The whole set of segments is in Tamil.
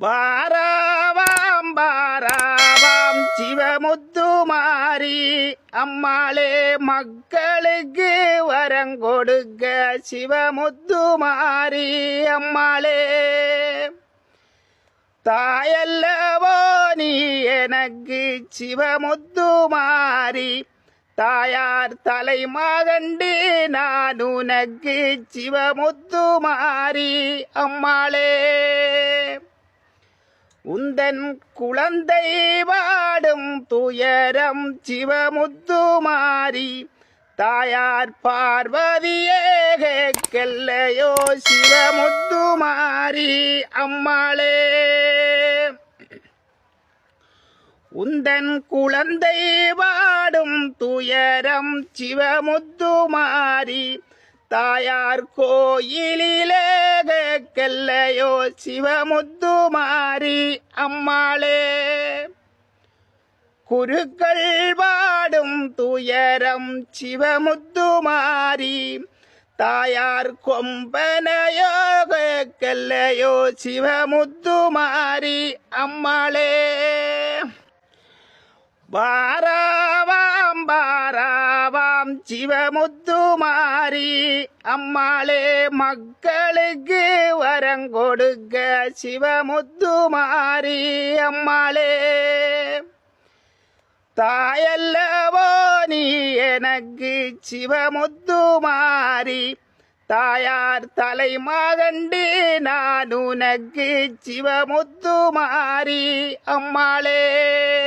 பாராவாம் பாராவாம் சிவமுத்துமாரி. அம்மாளே மக்களுக்கு வரங்கொடுக்க சிவமுத்துமாரி. அம்மாளே தாயல்லவோ நீ எனக்கு சிவமுத்து மாறி தாயார் தலை மகண்டு நான் உனக்கு சிவமுத்து மாறி அம்மாளே உந்தன் குழந்தை வாடும் துயரம் சிவமுத்துமாரி. தாயார் பார்வதியே கேட்கலையோ சிவமுத்துமாரி அம்மாளே. உந்தன் குழந்தை வாடும் துயரம் சிவமுத்துமாரி. தாயார் கோயிலிலே சிவமுத்து மாறி அம்மாளே. குருக்கள் பாடும் துயரம் சிவமுத்து மாறி தாயார் கொம்பனையோ சிவமுத்து மாறி அம்மாளே. வார சிவமுத்து மாறி அம்மாளே மக்களுக்கு வரங்கொடுக்க சிவமுத்துமாரி அம்மாளே. தாயல்லவோ நீ எனக்கு சிவமுத்து மாறி. தாயார் தலை தலைமகண்டு நான் உனக்கு சிவமுத்து மாறி அம்மாளே.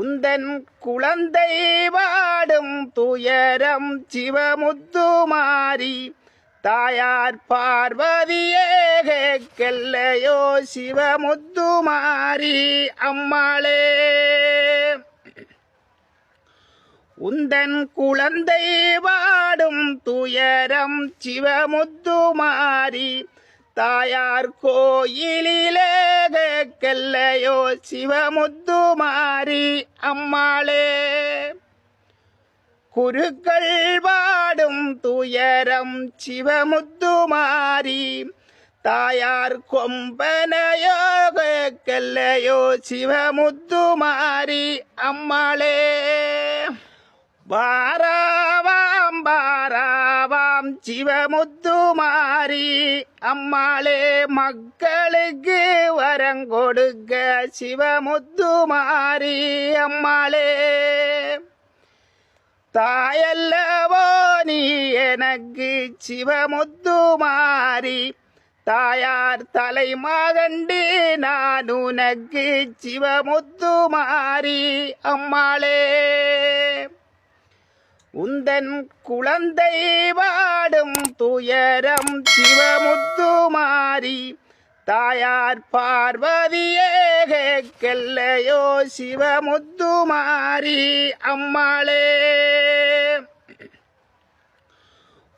உந்தன் குழந்தை வாடும் துயரம் சிவமுத்துமாரி. தாயார் பார்வதியே கேட்கலையோ சிவமுத்துமாரி அம்மாளே. உந்தன் குழந்தை வாடும் துயரம் சிவமுத்துமாரி. தாயார் கோயிலிலே சிவமுத்து மாறி அம்மாளே. குருக்கள் பாடும் துயரம் சிவமுத்து மாறி தாயார் கொம்பனையோ சிவமுத்து மாறி அம்மாளே. வாராவாம் பாராவாம் சிவமுத்து குமாரி அம்மாளே மக்களுக்கு வரங்கொடுக்க சிவமுத்துமாரி அம்மாளே. தாயல்லவோ நீ எனக்கு சிவமுத்துமாரி தாயார் தலைமகண்டு நான் உனக்கு சிவமுத்துமாரி அம்மாளே. உந்தன் குழந்தை வாடும் துயரம் சிவமுத்துமாரி தாயார் பார்வதியே கேட்கலையோ சிவமுத்துமாரி அம்மாளே.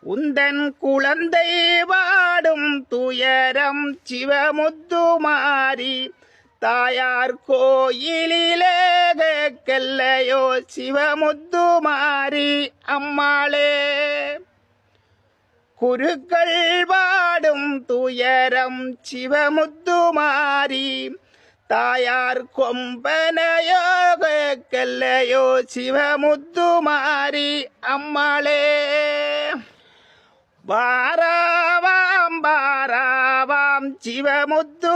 உந்தன் குழந்தை வாடும் துயரம் சிவமுத்துமாரி தாயார் கோயிலிலே சிவமுத்து மாறி அம்மாளே. குருக்கள் பாடும் துயரம் சிவமுத்து மாறி தாயார் கொம்பனையோ கேள்ளையோ சிவமுத்து மாறி அம்மாளே. பாராவாம் பாராவாம் சிவமுத்து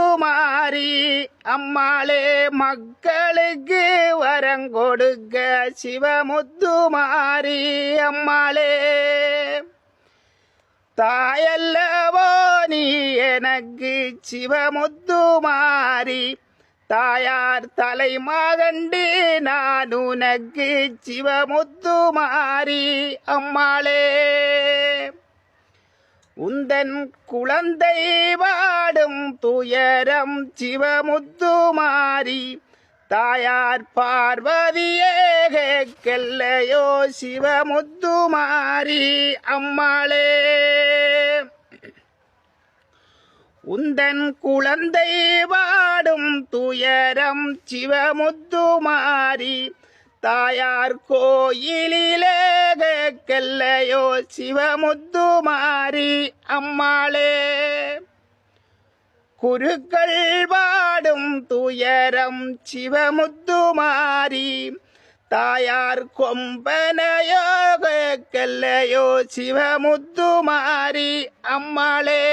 அம்மாளே மக்களுக்கு வரங்கொடுக்க சிவமுத்துமாரி அம்மாளே. தாயல்லவோ நீ எனக்கு சிவமுத்து மாறி தாயார் தலை மகண்டு நான் உனக்கு சிவமுத்து மாறி அம்மாளே. உந்தன் குழந்தை வாடும் துயரம் சிவமுத்துமாரி. தாயார் பார்வதியே கேட்கலையோ சிவமுத்துமாரி அம்மாளே. உந்தன் குழந்தை வாடும் துயரம் சிவமுத்துமாரி. தாயார் கோயிலிலே சிவமுத்து மாறி அம்மாளே. குருக்கள் பாடும் துயரம் சிவமுத்து மாறி தாயார் கொம்பனையோ கெல்லையோ சிவமுத்துமாரி அம்மாளே.